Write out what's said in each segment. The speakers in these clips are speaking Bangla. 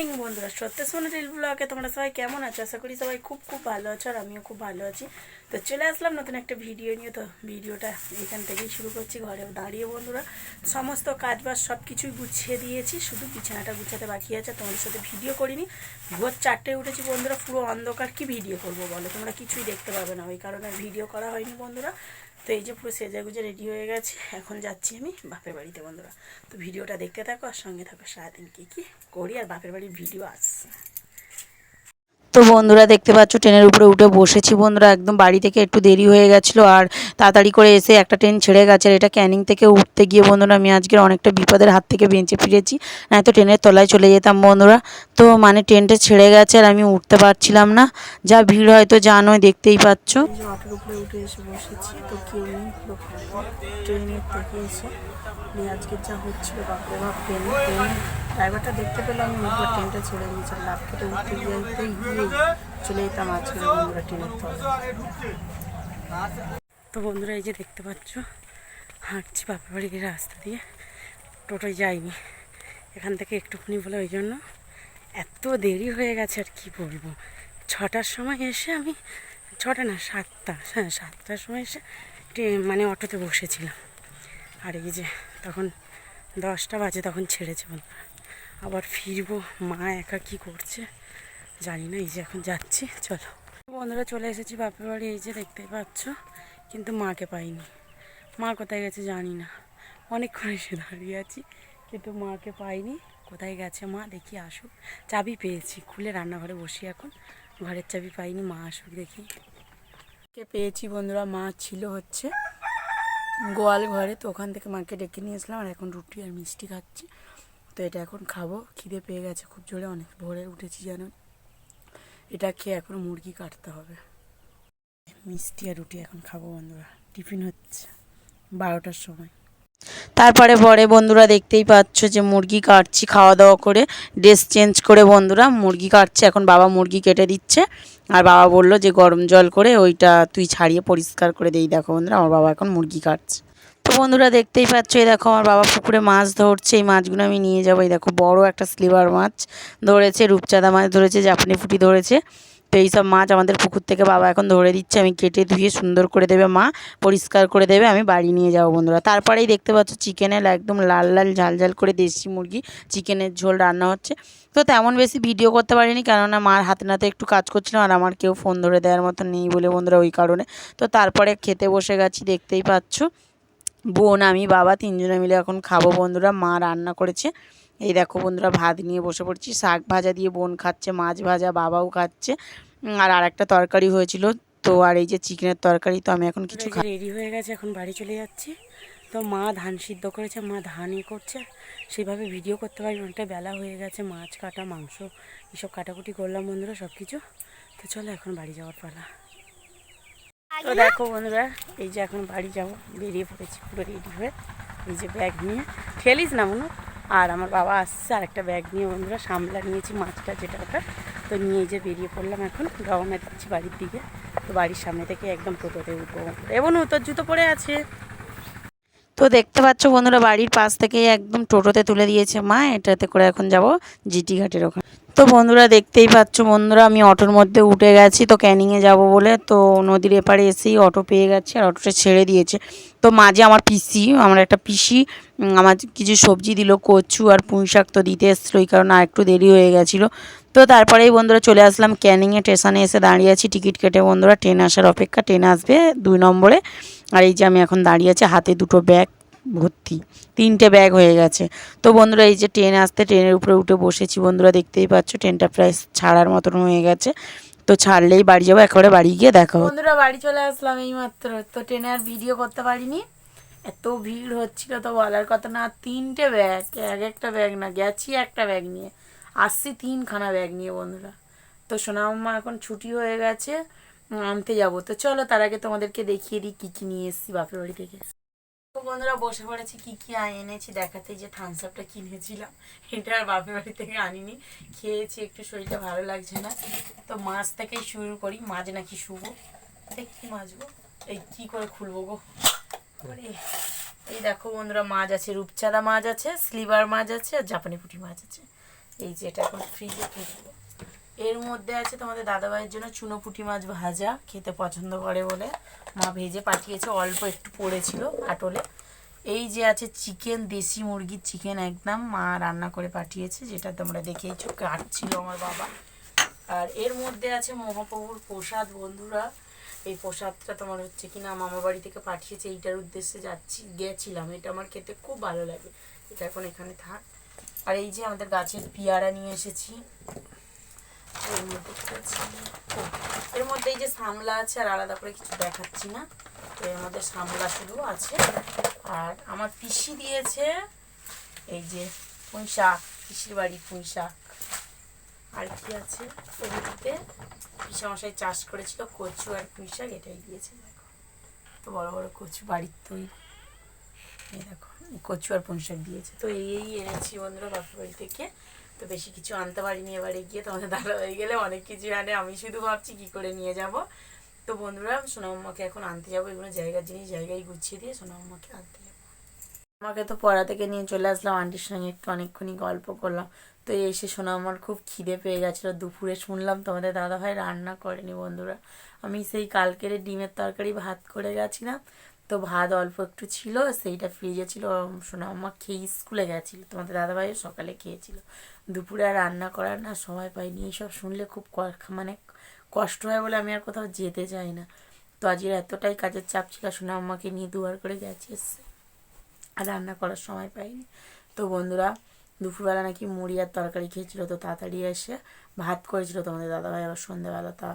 মর্নিং বন্ধুরা। সত্যি সোনাটিল ব্লগে তোমরা সবাই কেমন আছো? আশা করি সবাই খুব খুব ভালো আছো আর আমিও খুব ভালো আছি। তো চলে আসলাম নতুন একটা ভিডিও নিয়ে। তো ভিডিওটা এখান থেকেই শুরু করছি ঘরে দাঁড়িয়ে, বন্ধুরা। সমস্ত কাজ বাজ সব কিছুই গুছিয়ে দিয়েছি। শুধু বিছানাটা গুছাতে বাকি আছে, তোমাদের সাথে ভিডিও করিনি। ভোর চারটে উঠেছি, বন্ধুরা। পুরো অন্ধকার। কি ভিডিও করব বলো? তোমরা কিছুই দেখতে পাবে না। ওই কারণে ভিডিও করা হয়নি, বন্ধুরা। তো এই যে পুরো সেজা গুজে রেডি হয়ে গেছে, এখন যাচ্ছি আমি বাপের বাড়িতে বন্ধুরা। তো ভিডিওটা দেখতে থাকো আর সঙ্গে থাকো সারাদিন কী কী করি আর বাপের বাড়ির ভিডিও আসছে। তো বন্ধুরা দেখতে পাচ্ছ, ট্রেনের উপরে উঠে বসেছি বন্ধুরা। একদম বাড়ি থেকে একটু দেরি হয়ে গেছিল আর তাড়াতাড়ি করে এসে একটা ট্রেন ছেড়ে গেছে আর এটা ক্যানিং থেকে উঠতে গিয়ে বন্ধুরা আমি আজকের অনেকটা বিপদের হাত থেকে বেঁচে ফিরেছি। নয়তো ট্রেনের তলায় চলে যেতাম বন্ধুরা। তো মানে ট্রেনটা ছেড়ে গেছে আর আমি উঠতে পারছিলাম না। যা ভিড় হয়তো জানোই, দেখতেই পাচ্ছ। উঠে ট্রেনের থেকে এসে আজকে যা হচ্ছিল ড্রাইভারটা দেখতে পেলাম আমি একবার ট্রেনটা ছেড়ে দিয়েছি। লাভ কেটে উঠতে গিয়ে গিয়ে চলে যেতাম আজকের বন্ধুরা ট্রেনের তো বন্ধুরা, এই যে দেখতে পাচ্ছ, হাঁটছি বাপের বাড়ি গিয়ে রাস্তা দিয়ে। টোটোয় যাইনি। এখান থেকে একটুখানি বলে ওই জন্য এত দেরি হয়ে গেছে, আর কি বলব? ছটার সময় এসে আমি, ছটা না, সাতটা হ্যাঁ সাতটার সময় এসে মানে অটোতে বসেছিলাম। আর এই যে তখন দশটা বাজে, তখন ছেড়েছে বন্ধুরা। আবার ফিরবো, মা একা কি করছে? জানি না, এই যে এখন যাচ্ছি, চলো। বন্ধুরা চলে এসেছি বাপের বাড়ি, এই যে দেখতেই পাচ্ছ, কিন্তু মাকে পাইনি। মা কোথায় গেছে জানি না। অনেকক্ষণ এসে দাঁড়িয়ে আছি, কিন্তু মাকে পাইনি। কোথায় গেছে মা? দেখি, আসুক। চাবি পেয়েছি, খুলে রান্নাঘরে বসি এখন। ঘরের চাবি পাইনি, মা আসুক দেখি। কে পেয়েছি বন্ধুরা, মা ছিল হচ্ছে গোয়াল ঘরে, তো ওখান থেকে মাকে ডেকে নিয়ে এসলাম আর এখন রুটি আর মিষ্টি খাচ্ছি। তো এটা এখন খাব। খিদে পেয়ে গেছে খুব জোরে অনেক। ভোরে উঠেছি জানো। এটা খেয়ে এখন মুরগি কাটতে হবে। মিষ্টি আর রুটি এখন খাব বন্ধুরা। টিফিন হচ্ছে বারোটার সময়। তারপরে পরে বন্ধুরা দেখতেই পাচ্ছ যে মুরগি কাটছি খাওয়া দাওয়া করে। ড্রেস চেঞ্জ করে বন্ধুরা মুরগি কাটছে। এখন বাবা মুরগি কেটে দিচ্ছে। আর বাবা বলল যে গরম জল করে ওইটা তুই ছাড়িয়ে পরিষ্কার করে দেই। দেখো বন্ধুরা, আমার বাবা এখন মুরগি কাটছে। তো বন্ধুরা দেখতেই পাচ্ছ, এই দেখো আমার বাবা পুকুরে মাছ ধরছে, এই মাছগুলো আমি নিয়ে যাব। এই দেখো, বড় একটা স্লিভার মাছ ধরেছে, রূপচাঁদা মাছ ধরেছে, জাপানি ফুটি ধরেছে। তো এইসব মাছ আমাদের পুকুর থেকে বাবা এখন ধরে দিচ্ছে, আমি কেটে ধুয়ে সুন্দর করে দেবে, মা পরিষ্কার করে দেবে, আমি বাড়ি নিয়ে যাব বন্ধুরা। তারপরেই দেখতে পাচ্ছ চিকেনের একদম লাল লাল ঝাল ঝাল করে দেশি মুরগি চিকেনের ঝোল রান্না হচ্ছে। তো তেমন বেশি ভিডিও করতে পারিনি, কেননা মার হাতে নাতে একটু কাজ করছিলাম আর আমার কেউ ফোন ধরে দেওয়ার মতো নেই বলে বন্ধুরা ওই কারণে। তো তারপরে খেতে বসে গেছি, দেখতেই পাচ্ছ। বোন আমি বাবা তিনজনে মিলে এখন খাব। বন্ধুরা মা রান্না করেছে। এই দেখো বন্ধুরা ভাত নিয়ে বসে পড়ছি। শাক ভাজা দিয়ে বোন খাচ্ছে মাছ ভাজা বাবাও খাচ্ছে। উম, আর আরেকটা তরকারি হয়েছিল। তো আর এই যে চিকেনের তরকারি তো আমি এখন কিছু রেডি হয়ে গেছে এখন বাড়ি চলে যাচ্ছি। তো মা ধান সিদ্ধ করেছে মা ধানই করছে। সেইভাবে ভিডিও করতে পারি অনেকটা বেলা হয়ে গেছে মাছ কাটা মাংস এসব কাটাকুটি করলাম বন্ধুরা সব কিছু তো চলো এখন বাড়ি যাওয়ার পালা। তো দেখো বন্ধুরা, এই যে এখন বাড়ি যাব, বেরিয়ে পড়েছি, পুরো রেডি হয়ে এই যে ব্যাগ নিয়ে। ঠেলিস না মনে? আর আমার বাবা আসছে আর একটা ব্যাগ নিয়ে বন্ধুরা, সামলা নিয়েছি মাছটা, যেটা ওটা। তো নিয়ে যে বেরিয়ে পড়লাম এখন রওনা দিচ্ছি বাড়ির দিকে। তো বাড়ির সামনে থেকে একদম টোটোতে উঠবো। এবং তোর জুতো পরে আছে। তো দেখতে পাচ্ছ বন্ধুরা, বাড়ির পাশ থেকে একদম টোটোতে তুলে দিয়েছে মা, এটাতে করে এখন যাব, জিটি ঘাটের ওখানে। তো বন্ধুরা দেখতেই পাচ্ছ, বন্ধুরা আমি অটোর মধ্যে উঠে গেছি, তো ক্যানিংয়ে যাব বলে, তো নদীর এপারে এসেই অটো পেয়ে গেছি আর অটোটা ছেড়ে দিয়েছে। তো মাঝে আমার পিসি, আমার একটা পিসি আমার কিছু সবজি দিল, কচু আর পুঁই শাক তো দিতে এসেছিল, ওই কারণে আর একটু দেরি হয়ে গেছিল। তো তারপরেই বন্ধুরা চলে আসলাম, ক্যানিংয়ে স্টেশনে এসে দাঁড়িয়ে আছি, টিকিট কেটে বন্ধুরা, ট্রেন আসার অপেক্ষা, ট্রেন আসবে দুই নম্বরে। আর এই যে আমি এখন দাঁড়িয়ে আছি, হাতে দুটো ব্যাগ। ভর্তি। তিনটে ব্যাগ হয়ে গেছে। তো বন্ধুরা, এই যে ট্রেন আসতে ট্রেনের উপরে উঠে বসেছি। বন্ধুরা, দেখতেই পাচ্ছ ট্রেনটা প্রায় ছাড়ার মতন হয়ে গেছে। তো ছাড়লেই বাড়ি যাব, একেবারে বাড়ি গিয়ে দেখা বন্ধুরা, বাড়ি চলে আসলাম এই মাত্র তো ট্রেনে আর ভিডিও করতে পারিনি। এত ভিড় হচ্ছিল, তো বলার কথা না, তিনটে ব্যাগ এক একটা ব্যাগ না, গেছি একটা ব্যাগ নিয়ে। আসছি তিনখানা ব্যাগ নিয়ে, বন্ধুরা। তো সোনাম্মা এখন ছুটি হয়ে গেছে আনতে যাব। তো চলো, তার আগে তোমাদেরকে দেখিয়ে দিই কী কী নিয়ে এসেছি বাপের বাড়ি থেকে। বন্ধুরা বসে পড়েছি, কি কি এনেছি দেখাতে যে থামস কিনেছিলাম। এটা আর বাপের বাড়ি থেকে আনিনি, খেয়েছি, একটু শরীরটা ভালো লাগছে না। তো মাছ থেকেই শুরু করি, মাছ নাকি শুভ দেখ কি মাছ গো, এই কি করে খুলবো গো? এই দেখো বন্ধুরা মাছ আছে, রূপচাঁদা মাছ আছে স্লিভার মাছ আছে, আর জাপানি পুঁটি মাছ আছে। এই যে এটা এখন ফ্রিজে ফেলব এর মধ্যে আছে তোমাদের দাদাভাইয়ের জন্য চুনো পুঁটি মাছ ভাজা, খেতে পছন্দ করে বলে মা ভেজে পাঠিয়েছে, অল্প একটু পড়েছিল আটলে। এই যে আছে চিকেন, দেশি মুরগির চিকেন একদম মা রান্না করে পাঠিয়েছে, যেটা তোমরা দেখেইছো, কাটছিল আমার বাবা। আর এর মধ্যে আছে মহাপ্রভুর প্রসাদ, বন্ধুরা। এই প্রসাদটা তোমার হচ্ছে কিনা মামা বাড়ি থেকে পাঠিয়েছে, এইটার উদ্দেশ্যে যাচ্ছি, গেছিলাম। এটা আমার খেতে খুব ভালো লাগে। এটা এখন এখানে থাক। আর এই যে আমাদের গাছের পিয়ারা নিয়ে এসেছি। এর মধ্যে এই যে সামলা আছে আর আলাদা করে কিছু দেখাচ্ছি না, তো এর মধ্যে সামলা শুধু আছে। আর আমার পিসি দিয়েছে এই যে পুঁই শাক, পিসির পুঁই শাক। আর কি আছে? এগুলিতে পিসামশাই চাষ করেছিল কচু আর পুঁই শাক, এটাই দিয়েছে, দেখো। তো বড় বড় কচু বাড়ির তৈরি। এই দেখো, কচু আর পুঁই শাক দিয়েছে। তো এই এনেছি বন্ধুরা বাপের বাড়ি থেকে। তো বেশি কিছু আনতে পারিনি এবারে গিয়ে, তোমাদের দাদা হয়ে গেলে অনেক কিছু আনে। আমি শুধু ভাবছি কি করে নিয়ে যাব। তো বন্ধুরা সোনাম্মাকে এখন আনতে যাব। এগুলো জায়গার জিনিস, জায়গায় গুছিয়ে দিয়ে সোনাম্মাকে আনতে আমাকে তো পড়া থেকে নিয়ে চলে আসলাম। আন্টির সঙ্গে একটু অনেকক্ষণই গল্প করলাম। তো এসে শোনা আমার খুব খিদে পেয়ে গেছিল। দুপুরে শুনলাম তোমাদের দাদাভাই রান্না করেনি বন্ধুরা। আমি সেই কালকের ডিমের তরকারি ভাত করে গেছিলাম। তো ভাত অল্প একটু ছিল, সেইটা ফ্রিজে ছিল। শোনা আমার খেয়ে স্কুলে গেছিল। তোমাদের দাদাভাইও সকালে খেয়েছিল। দুপুরে আর রান্না করার না সময় পাইনি। এইসব শুনলে খুব মানে কষ্ট হয় বলে আমি আর কোথাও যেতে চাই না। তো আজকের এতটাই কাজের চাপ ছিল শোনা আমাকে নিয়ে দুবার করে গেছে এসছে। আর রান্না করার সময় পাইনি। তো বন্ধুরা, দুপুরবেলা নাকি মুড়ি আর তরকারি খেয়েছিল, তো তাড়াতাড়ি এসে ভাত করেছিল তোমাদের দাদাভাই। আবার সন্ধ্যেবেলা তা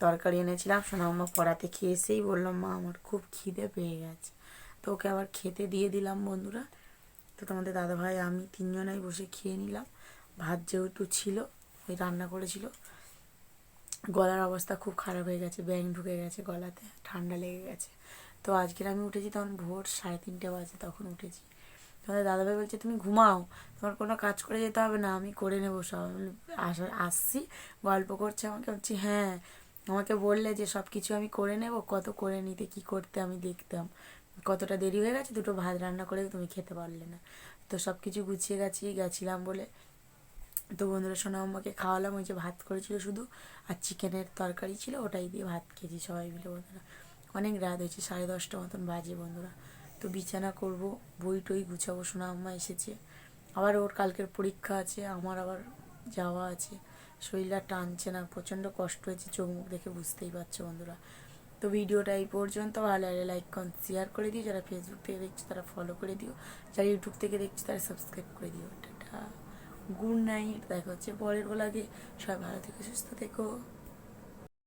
তরকারি এনেছিলাম সোনাম্মা পড়াতে খেয়ে এসেই বললাম, মা, আমার খুব খিদে পেয়ে গেছে। তো ওকে আবার খেতে দিয়ে দিলাম বন্ধুরা। তো তোমাদের দাদাভাই, আমি তিনজনাই বসে খেয়ে নিলাম। ভাত যেহেতু ছিল ওই রান্না করেছিল গলার অবস্থা খুব খারাপ হয়ে গেছে ব্যাং ঢুকে গেছে গলাতে ঠান্ডা লেগে গেছে। তো আজকের আমি উঠেছি তখন ভোর সাড়ে তিনটে বাজে তখন উঠেছি। তোমাদের দাদাভাই বলছে তুমি ঘুমাও তোমার কোনো কাজ করে যেতে হবে না আমি করে নেব সব। আমি বলি, আস- আসছি গল্প করছে আমাকে। বলছি হ্যাঁ। আমাকে বললে যে সব কিছু আমি করে নেব কত করে নিতে কি করতে আমি দেখতাম। কতটা দেরি হয়ে গেছে দুটো ভাত রান্না করে তুমি খেতে পারলে না। তো সব কিছু গুছিয়ে গেছি গেছিলাম বলে তো বন্ধুরা সোনা আমাকে খাওয়ালাম, ওই যে ভাত করেছিল শুধু, আর চিকেনের তরকারি ছিল, ওটাই দিয়ে ভাত খেয়েছি সবাই মিলে বন্ধুরা। অনেক রাত হয়েছে, সাড়ে দশটা মতন বাজে বন্ধুরা। তো বিছানা করব, বই টই গুছাবো সোনা আম্মা এসেছে। আবার ওর কালকের পরীক্ষা আছে, আমার আবার যাওয়া আছে। শরীরটা টানছে না, প্রচণ্ড কষ্ট হয়েছে, চোখ মুখ দেখে বুঝতেই পারছ বন্ধুরা। তো ভিডিওটা এই পর্যন্ত, ভালো লাগলে লাইক কন শেয়ার করে দিও। যারা ফেসবুক থেকে দেখছ, তারা ফলো করে দিও। যারা ইউটিউব থেকে দেখছ, তারা সাবস্ক্রাইব করে দিও। টাটা। গুড নাইট দেখা হচ্ছে পরের বেলাকে সবাই ভালো থেকো সুস্থ থেকো।